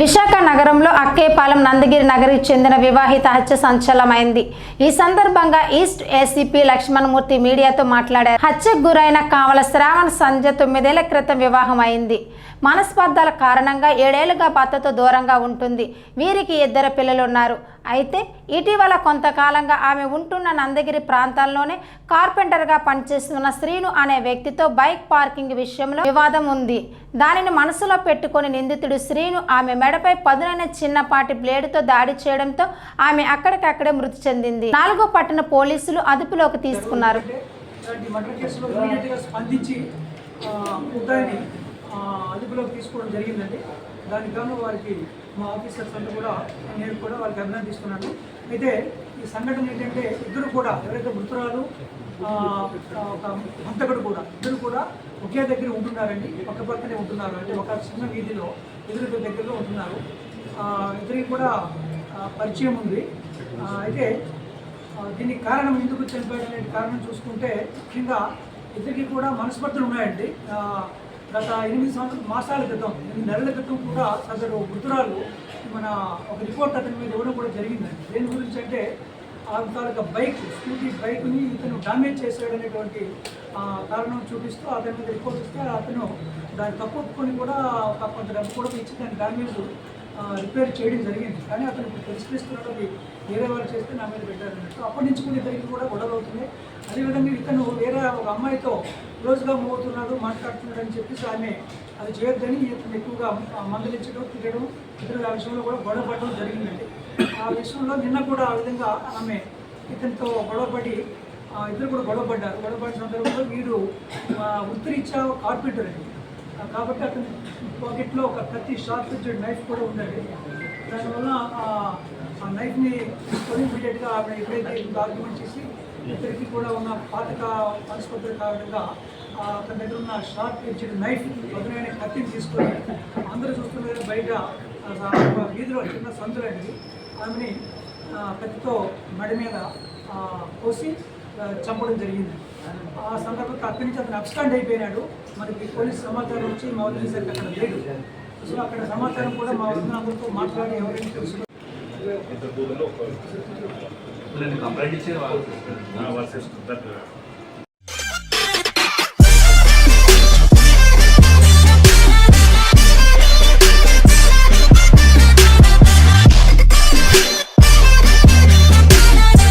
విశాఖ నగరంలో అక్కేపాలెం నందగిరి నగరికి చెందిన వివాహిత హత్య సంచలమైంది ఈ సందర్భంగా ఈస్ట్ ఏసీపీ లక్ష్మణమూర్తి మీడియాతో మాట్లాడారు. హత్యకు గురైన కావల శ్రావణ్ సంధ్య తొమ్మిదేళ్ళ క్రితం వివాహం అయింది మనస్పర్ధాల కారణంగా ఏడేళ్ళుగా భర్తతో దూరంగా ఉంటుంది. వీరికి ఇద్దరు పిల్లలు ఉన్నారు అయితే ఇటీవల కొంతకాలంగా ఆమె ఉంటున్న నందగిరి ప్రాంతాల్లోనే కార్పెంటర్గా పనిచేస్తున్న శ్రీను అనే వ్యక్తితో బైక్ పార్కింగ్ విషయంలో వివాదం ఉంది. దానిని మనసులో పెట్టుకొని నిందితుడు శ్రీను ఆమె మెడపై పదునైన చిన్నపాటి బ్లేడుతో దాడి చేయడంతో ఆమె అక్కడికక్కడే మృతి చెందింది. నాలుగో పట్టణ పోలీసులు అదుపులోకి తీసుకున్నారు. అదుపులోకి తీసుకోవడం జరిగిందండి. దానికి గాను వారికి మా ఆఫీసర్స్ అంతా కూడా నేను కూడా వాళ్ళకి అభినందిస్తున్నాను. అయితే ఈ సంఘటన ఏంటంటే ఇద్దరు కూడా ఎవరైతే మృతురాలు ఒక హంతకుడు కూడా. ఇద్దరు కూడా ఒకే దగ్గర ఉంటున్నారండి. పక్క పక్కనే ఉంటున్నారు. అంటే ఒక చిన్న వీధిలో ఇద్దరు దగ్గరలో ఉంటున్నారు. ఇద్దరికి కూడా పరిచయం ఉంది. అయితే దీనికి కారణం ఎందుకు చనిపోయాడు అనే కారణం చూసుకుంటే ముఖ్యంగా ఇద్దరికి కూడా మనస్పర్ధలు ఉన్నాయండి. గత ఎనిమిది సంవత్సరాల మాసాల క్రితం ఎనిమిది నెలల క్రితం కూడా అతడు మృతురాలు మన ఒక రిపోర్ట్ అతని మీద ఇవ్వడం కూడా జరిగిందండి. దేని గురించి అంటే ఆ తాలూకా బైక్ స్కూటీ బైక్ని ఇతను డామేజ్ చేశాడు అనేటువంటి కారణం చూపిస్తూ అతని మీద రిపోర్ట్ ఇస్తే అతను దాన్ని తప్పొప్పుకొని కూడా కొంత డబ్బు కూడా ఇచ్చి దాని డామేజ్ రిపేర్ చేయడం జరిగింది. కానీ అతను ఇప్పుడు పరిష్కరిస్తున్నాడు అది వేరే వాళ్ళు చేస్తే నా మీద పెట్టారు అప్పటి నుంచి కూడా ఇద్దరికి కూడా గొడవ అవుతుంది అదేవిధంగా ఇతను వేరే ఒక అమ్మాయితో క్లోజ్గా మూవ్ అవుతున్నాడు మాట్లాడుతున్నాడు అని చెప్పేసి ఆమె అది చేయొద్దని ఇతను ఎక్కువగా మందలించడం తిరగడం ఇతరుల ఆ విషయంలో కూడా గొడవ పడడం జరిగిందండి. ఆ విషయంలో నిన్న కూడా ఆ విధంగా ఆమె ఇతనితో గొడవపడి ఇద్దరు కూడా గొడవపడ్డారు. గొడవపడిన సందర్భంలో వీడు ఆ, ఉత్తరీత్యా కార్పెంటర్ అండి. కాబట్టి అతని పాకెట్లో ఒక ప్రతి షార్ప్ ఎడ్జెడ్ నైఫ్ కూడా ఉండేది దానివల్ల ఆ- నైఫ్ని తీసుకొని ఇమీడియట్గా ఆవిడ ఎప్పుడైతే ఆర్గ్యుమెంట్ చేసి ఇద్దరికి కూడా ఉన్న పాతక మనస్పత్రుల కారణంగా అతని దగ్గర ఉన్న షార్ప్ ఎడ్జెడ్ నైఫ్ వదిలిన కత్తిని తీసుకొని అందరూ చూస్తున్నారు. బయట వీధిలో చిన్న సందులు అండి ఆమెని ఆ, కత్తితో మెడ మీద ఆ, కోసి చంపడం జరిగింది. ఆ సందర్భంగా అక్కడి నుంచి అతను అబ్స్టాండ్ అయిపోయినాడు. మనకి పోలీస్ సమాచారం వచ్చి మా వదిలేసరికి అక్కడ లేడు సో అక్కడ సమాచారం కూడా మా వదిన అందరితో మాట్లాడి ఎవరైనా తెలుసు నేను కంప్లైంట్ ఇచ్చే వాళ్ళు వర్సెస్